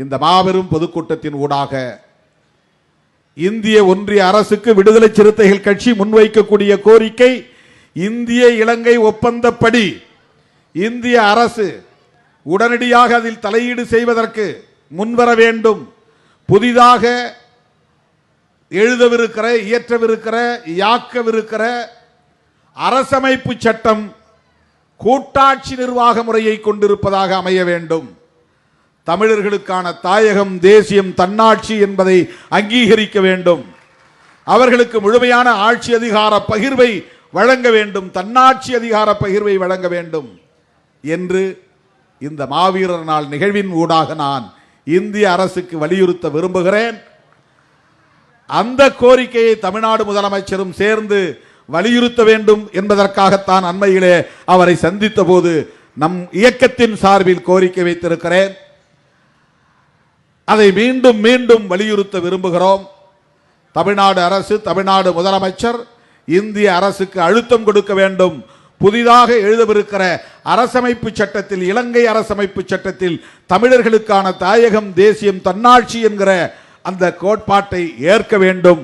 இந்த மாபெரும் பொதுக்கூட்டத்தின் ஊடாக இந்திய ஒன்றிய அரசுக்கு விடுதலை சிறுத்தைகள் கட்சி முன்வைக்கக்கூடிய கோரிக்கை இந்திய இலங்கை ஒப்பந்தப்படி இந்திய அரசு உடனடியாக அதில் தலையீடு செய்வதற்கு முன்வர வேண்டும். புதிதாக எழுதவிருக்கிற இயற்றவிருக்கிற யாக்கவிருக்கிற அரசமைப்பு சட்டம் கூட்டாட்சி நிர்வாக முறையை கொண்டிருப்பதாக அமைய வேண்டும். தமிழர்களுக்கான தாயகம் தேசியம் தன்னாட்சி என்பதை அங்கீகரிக்க வேண்டும். அவர்களுக்கு முழுமையான ஆட்சி அதிகார பகிர்வை வழங்க வேண்டும். தன்னாட்சி அதிகார பகிர்வை வழங்க வேண்டும் என்று இந்த மாவீரர் நாள் நிகழ்வின் ஊடாக நான் இந்திய அரசுக்கு வலியுறுத்த விரும்புகிறேன். அந்த கோரிக்கையை தமிழ்நாடு முதலமைச்சரும் சேர்ந்து வலியுறுத்த வேண்டும் என்பதற்காகத்தான் அண்மையிலே அவரை சந்தித்த போது நம் இயக்கத்தின் சார்பில் கோரிக்கை வைத்திருக்கிறேன். அதை மீண்டும் மீண்டும் வலியுறுத்த விரும்புகிறோம். தமிழ்நாடு அரசு தமிழ்நாடு முதலமைச்சர் இந்திய அரசுக்கு அழுத்தம் கொடுக்க வேண்டும். புதிதாக எழுதவிருக்கிற அரசமைப்பு சட்டத்தில் இலங்கை அரசமைப்பு சட்டத்தில் தமிழர்களுக்கான தாயகம் தேசியம் தன்னாட்சி என்கிற அந்த கோட்பாட்டை ஏற்க வேண்டும்.